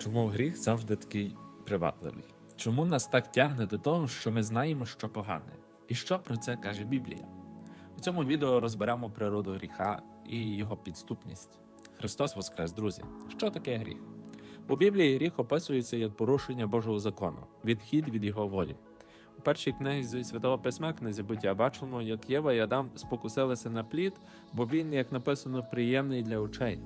Чому гріх завжди такий привабливий? Чому нас так тягне до того, що ми знаємо, що погане? І що про це каже Біблія? У цьому відео розберемо природу гріха і його підступність. Христос Воскрес, друзі! Що таке гріх? У Біблії гріх описується як порушення Божого закону, відхід від його волі. У першій книзі Святого Письма, книзі буття, бачимо, як Єва і Адам спокусилися на плід, бо він, як написано, приємний для очей.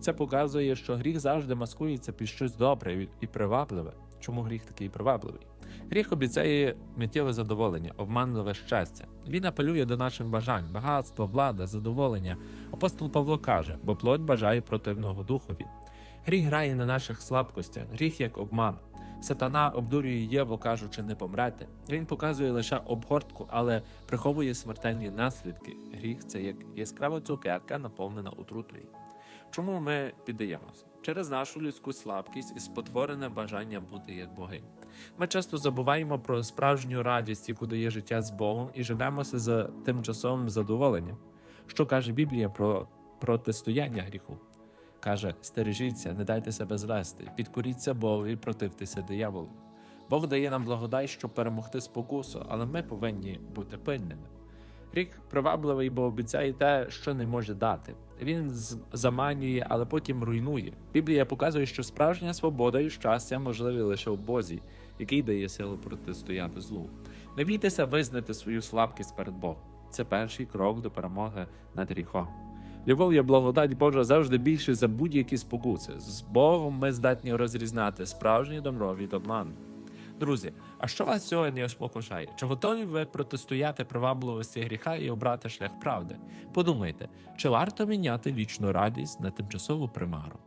Це показує, що гріх завжди маскується під щось добре і привабливе. Чому гріх такий привабливий? Гріх обіцяє миттєве задоволення, обманливе щастя. Він апелює до наших бажань, багатство, влада, задоволення. Апостол Павло каже, бо плоть бажає противного духові. Гріх грає на наших слабкостях, гріх як обман. Сатана обдурює Єву, кажучи, не помрете. Він показує лише обгортку, але приховує смертельні наслідки. Гріх це як яскрава цукерка, наповнена отрутою. Чому ми піддаємося? Через нашу людську слабкість і спотворене бажання бути як боги. Ми часто забуваємо про справжню радість, яку дає життя з Богом, і живемося за тимчасовим задоволенням. Що каже Біблія про протистояння гріху? Каже: стережіться, не дайте себе звести, підкоріться Богу і противтеся дияволу. Бог дає нам благодать, щоб перемогти спокусу, але ми повинні бути пильними. Рік привабливий, бо обіцяє те, що не може дати. Він заманює, але потім руйнує. Біблія показує, що справжня свобода і щастя можливі лише у Бозі, який дає силу протистояти злу. Не бійтеся визнати свою слабкість перед Богом. Це перший крок до перемоги над гріхом. Любов і благодать Божа завжди більше за будь-які спокуси. З Богом ми здатні розрізнати справжнє добро від обману. Друзі, а що вас сьогодні спокушає? Чи готові ви протистояти привабливості гріха і обрати шлях правди? Подумайте, чи варто міняти вічну радість на тимчасову примару?